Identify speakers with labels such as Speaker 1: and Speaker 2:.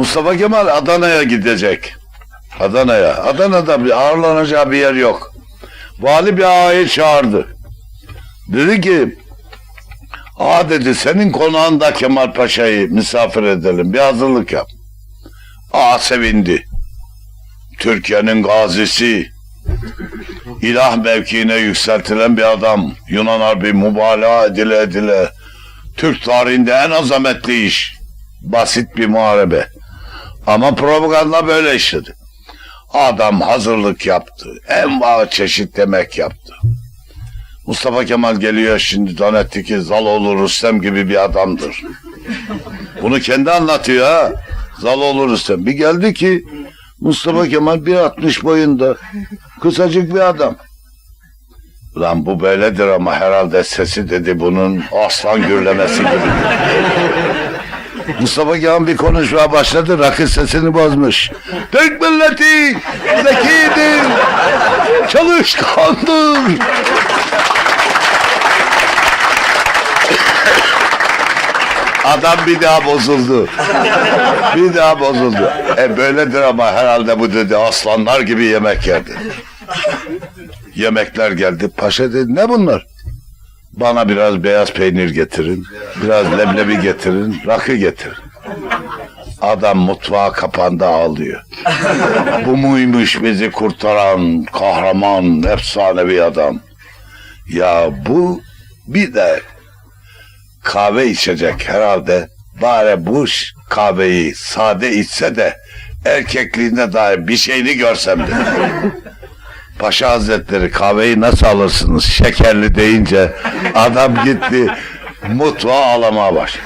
Speaker 1: Mustafa Kemal Adana'ya gidecek. Adana'ya. Adana'da bir ağırlanacağı bir yer yok. Vali bir ağayı çağırdı. Dedi ki Ağa dedi senin konağında Kemal Paşa'yı misafir edelim. Bir hazırlık yap. Ağa sevindi. Türkiye'nin gazisi, ilah mevkiine yükseltilen bir adam. Yunan Harbi mübalağa edile edile. Türk tarihinde en azametli iş. Basit bir muharebe. Ama propaganda böyle işledi. Adam hazırlık yaptı. En çeşit demek yaptı. Mustafa Kemal geliyor şimdi zannetti ki Zaloğlu Rüstem gibi bir adamdır. Bunu kendi anlatıyor ha. Zaloğlu Rüstem. Bir geldi ki Mustafa Kemal 1.60 boyunda. Kısacık bir adam. Ulan bu böyledir ama herhalde sesi dedi bunun aslan gürlemesi gibi. Mustafa Kemal bir konuşmaya başladı. Rakı sesini bozmuş. Türk milleti zekidir, çalışkandır. Adam bir daha bozuldu. Bir daha bozuldu. E böyledir ama herhalde bu dedi aslanlar gibi yemek yerdi. Yemekler geldi. Paşa dedi ne bunlar? Bana biraz beyaz peynir getirin. Biraz leblebi getirin. Rakı getirin. Adam mutfağa kapandı ağlıyor. Bu muymuş bizi kurtaran kahraman, efsanevi adam. Ya bu bir de kahve içecek herhalde. Bari bu kahveyi sade içse de erkekliğine dair bir şeyini görsem de. Paşa Hazretleri kahveyi nasıl alırsınız şekerli deyince adam gitti mutfağa ağlamaya başladı.